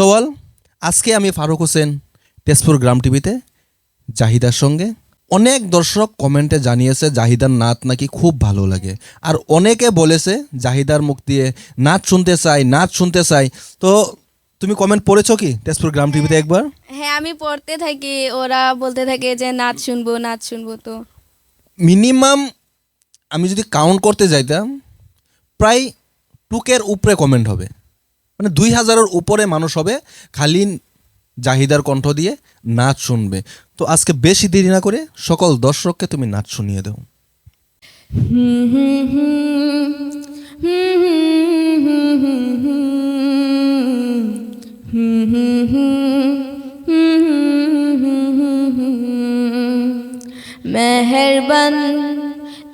সওয়াল আজকে আমি ফারুক হোসেন তেজপুর গ্রাম টিভিতে জাহিদার সঙ্গে অনেক দর্শক কমেন্টে জানিয়েছে জাহিদার নাচ নাকি খুব ভালো লাগে। আর অনেকে বলেছে জাহিদার মুখ দিয়ে নাচ শুনতে চাই নাচ শুনতে চাই। তো তুমি কমেন্ট পড়েছো কি তেজপুর গ্রাম টিভিতে একবার? হ্যাঁ আমি পড়তে থাকি। ওরা বলতে থাকে যে নাচ শুনব নাচ শুনব তো। মিনিমাম আমি যদি কাউন্ট করতে যাইতাম প্রায় টুকের উপরে কমেন্ট হবে। মানে দুই হাজারের উপরে মানুষ হবে খালি জাহিদার কণ্ঠ দিয়ে নাচ শুনবে। তো আজকে বেশি দেরি না করে সকল দর্শককে তুমি নাচ শুনিয়ে দাও। হুম হুম হুম হুম হুম হুম হুম মেহরবন,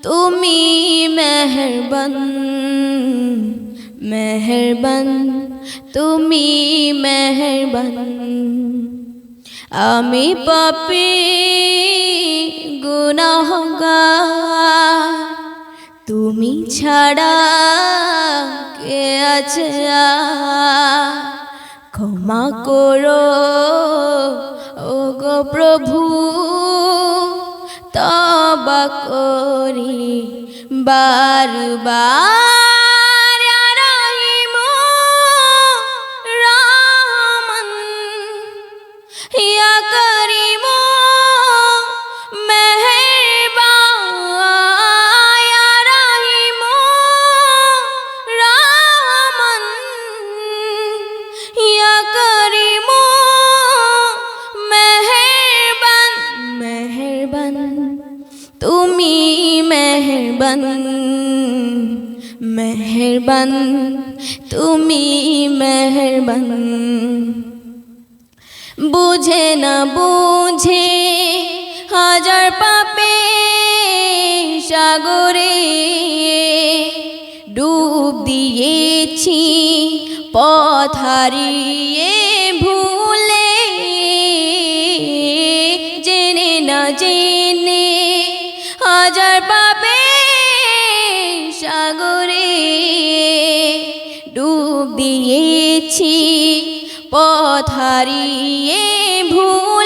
তুমি মেহরবন। মেহরবান, তুমি মেহরবান। আমি পাপি, গুনাহগার। তুমি ছাড়া কে আছে? ক্ষমা করো ও গো প্রভু। তবা করি বারবার। করিমু। মেহেরবান মেহেরবান। তুমি মেহেরবান। মেহেরবান তুমি মেহেরবান। বুঝে না বুঝে হাজার পাপে সাগরে হারিয়ে ভুলে জেনে না জেনে হাজার পাবে সাগরে ডুব দিয়েছি পথ হারিয়ে ভুলে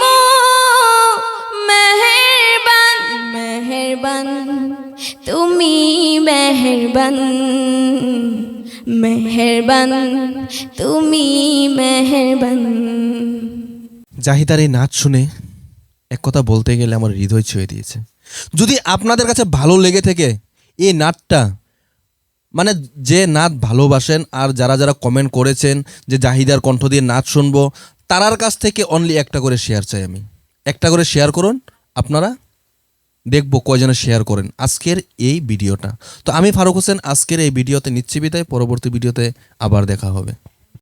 তুমি মেহেরবান মেহেরবান, তুমি মেহেরবান। জাহিদার এই নাচ শুনে এক কথা বলতে গেলে আমার হৃদয় ছুঁয়ে দিয়েছে। যদি আপনাদের কাছে ভালো লেগে থাকে এই নাচটা মানে যে নাচ ভালোবাসেন আর যারা যারা কমেন্ট করেছেন যে জাহিদার কণ্ঠ দিয়ে নাচ শুনব, তারার কাছ থেকে অনলি একটা করে শেয়ার চাই আমি। একটা করে শেয়ার করুন, আপনারা দেখব কয়জনে শেয়ার করেন আজকের এই ভিডিওটা। তো আমি ফারুক হোসেন, আজকের এই ভিডিওতে নিচ্ছি বিদায়, পরবর্তী ভিডিওতে আবার দেখা হবে।